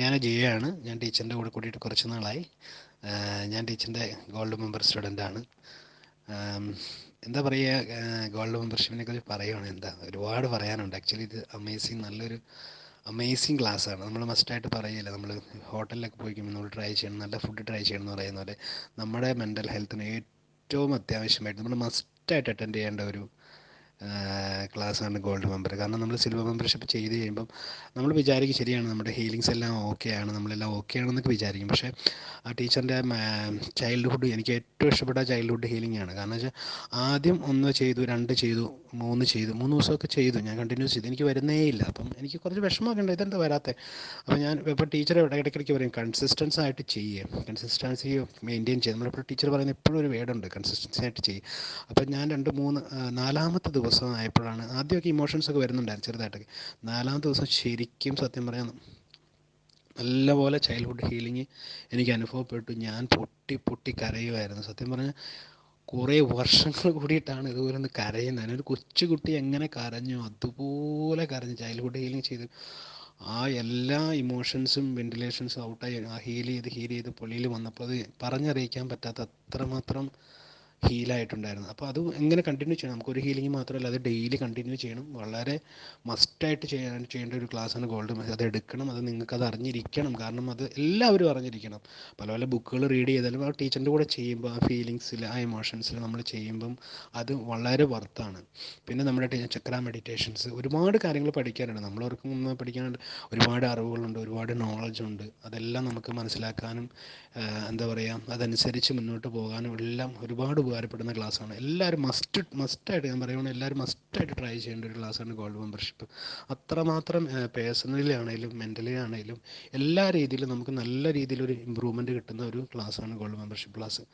ഞാൻ ജിയാണ് ഞാൻ ടീച്ചറിന്റെ കൂടെ കൂടിയിട്ട് കുറച്ച് നാളായി. ഞാൻ ടീച്ചറിന്റെ ഗോൾഡ് മെമ്പർ സ്റ്റുഡന്റ് ആണ്. എന്താ പറയുക ഗോൾഡ് മെമ്പർഷിപ്പിനെ കുറിച്ച് പറയുകയാണ് എന്താ? ഒരുപാട് പറയാനുണ്ട്. ആക്ച്വലി ഇത് അമേസിങ് നല്ലൊരു അമേസിങ് ക്ലാസ് ആണ്. നമ്മൾ മസ്റ്റായിട്ട് പറയില്ല നമ്മൾ ഹോട്ടലിലൊക്കെ പോയി കഴിയുമ്പോൾ നമ്മൾ ട്രൈ ചെയ്യണം നല്ല ഫുഡ് ട്രൈ ചെയ്യണം എന്ന് പറയുന്ന പോലെ. നമ്മുടെ മെന്റൽ ഹെൽത്തിന് ഏറ്റവും അത്യാവശ്യമായിട്ട് നമ്മൾ മസ്റ്റായിട്ട് അറ്റൻഡ് ചെയ്യേണ്ട ഒരു ക്ലാസ്സാണ് ഗോൾഡ് മെമ്പർ കാരണം നമ്മൾ സിൽവർ മെമ്പർഷിപ്പ് ചെയ്ത് കഴിയുമ്പം നമ്മൾ വിചാരിക്കും ശരിയാണ് നമ്മുടെ ഹീലിങ്സ് എല്ലാം ഓക്കെ ആണ് നമ്മളെല്ലാം ഓക്കെ ആണെന്നൊക്കെ വിചാരിക്കും. പക്ഷേ ആ ടീച്ചറിന്റെ ചൈൽഡ്ഹുഡ് എനിക്ക് ഏറ്റവും ഇഷ്ടപ്പെട്ട ചൈൽഡ്ഹുഡ് ഹീലിംഗ് ആണ്. കാരണം വെച്ചാൽ ആദ്യം ഒന്ന് ചെയ്തു രണ്ട് ചെയ്തു മൂന്ന് ചെയ്തു മൂന്ന് ദിവസമൊക്കെ ചെയ്തു. ഞാൻ കണ്ടിന്യൂസ് ചെയ്തു. എനിക്ക് വരുന്നേ ഇല്ല. അപ്പം എനിക്ക് കുറച്ച് വിഷമമൊക്കെ ഉണ്ട്. ഇതെന്താ വരാത്തത് അപ്പോൾ ഞാൻ ഇപ്പോൾ ടീച്ചർ ഇടയ്ക്കിടയ്ക്ക് പറയും കൺസിസ്റ്റൻസ് ആയിട്ട് ചെയ്യുക കൺസിസ്റ്റൻസി മെയിന്റെയിൻ ചെയ്യുക നമ്മളിപ്പോൾ ടീച്ചർ പറയുന്ന എപ്പോഴും ഒരു വേടുണ്ട് കൺസിസ്റ്റൻസി ആയിട്ട് ചെയ്യുക അപ്പം ഞാൻ രണ്ട് മൂന്ന് നാലാമത്തെ ദിവസം ആയപ്പോഴാണ് ആദ്യമൊക്കെ ഇമോഷൻസ് ഒക്കെ വരുന്നുണ്ടായിരുന്നു ചെറുതായിട്ടൊക്കെ. നാലാമത്തെ ദിവസം ശരിക്കും സത്യം പറയാം നല്ലപോലെ ചൈൽഡ്ഹുഡ് ഹീലിംഗ് എനിക്ക് അനുഭവപ്പെട്ടു. ഞാൻ പൊട്ടി പൊട്ടി കരയുമായിരുന്നു സത്യം പറഞ്ഞാൽ കുറേ വർഷങ്ങൾ കൂടിയിട്ടാണ് ഇതുപോലെ ഒന്ന് കരയുന്നത്. ഒരു കൊച്ചുകുട്ടി എങ്ങനെ കരഞ്ഞു അതുപോലെ കരഞ്ഞു. ചൈൽഡ്ഹുഡ് ഹീലിംഗ് ചെയ്ത് ആ എല്ലാ ഇമോഷൻസും വെന്റിലേഷൻസും ഔട്ടായി ആ ഹീൽ ചെയ്ത് ഹീൽ ചെയ്ത് പുള്ളിയിൽ വന്നപ്പോൾ അത് പറഞ്ഞറിയിക്കാൻ പറ്റാത്ത അത്രമാത്രം ഹീലായിട്ടുണ്ടായിരുന്നു അപ്പോൾ അത് എങ്ങനെ കണ്ടിന്യൂ ചെയ്യണം? നമുക്കൊരു ഹീലിംഗ് മാത്രമല്ല അത് ഡെയിലി കണ്ടിന്യൂ ചെയ്യണം. വളരെ മസ്റ്റായിട്ട് ചെയ്യാൻ ചെയ്യേണ്ട ഒരു ക്ലാസ്സാണ് ഗോൾഡ് മെസ്സേജ് അത് എടുക്കണം അത് നിങ്ങൾക്ക് അത് അറിഞ്ഞിരിക്കണം. കാരണം അത് എല്ലാവരും അറിഞ്ഞിരിക്കണം. പല പല ബുക്കുകൾ റീഡ് ചെയ്താലും ആ ടീച്ചറിന്റെ കൂടെ ചെയ്യുമ്പോൾ ആ ഫീലിങ്സിൽ ആ ഇമോഷൻസിൽ നമ്മൾ ചെയ്യുമ്പം അത് വളരെ വർത്താണ് പിന്നെ നമ്മുടെ ചക്ര മെഡിറ്റേഷൻസ് ഒരുപാട് കാര്യങ്ങൾ പഠിക്കാനുണ്ട്. നമ്മളവർക്കും പഠിക്കാനുണ്ട്. ഒരുപാട് അറിവുകളുണ്ട് ഒരുപാട് നോളജ് ഉണ്ട്. അതെല്ലാം നമുക്ക് മനസ്സിലാക്കാനും എന്താ പറയുക അതനുസരിച്ച് മുന്നോട്ട് പോകാനും എല്ലാം ഒരുപാട് ഉപകാരപ്പെടുന്ന ക്ലാസ്സാണ്. എല്ലാവരും മസ്റ്റ് മസ്റ്റായിട്ട് ഞാൻ പറയുകയാണെങ്കിൽ എല്ലാവരും മസ്റ്റായിട്ട് ട്രൈ ചെയ്യേണ്ട ഒരു ക്ലാസ്സാണ് ഗോൾഡ് മെമ്പർഷിപ്പ് അത്രമാത്രം പേഴ്സണലി ആണെങ്കിലും മെന്റലി ആണെങ്കിലും എല്ലാ രീതിയിലും നമുക്ക് നല്ല രീതിയിലൊരു ഇമ്പ്രൂവ്മെന്റ് കിട്ടുന്ന ഒരു ക്ലാസ്സാണ് ഗോൾഡ് മെമ്പർഷിപ്പ് ക്ലാസ്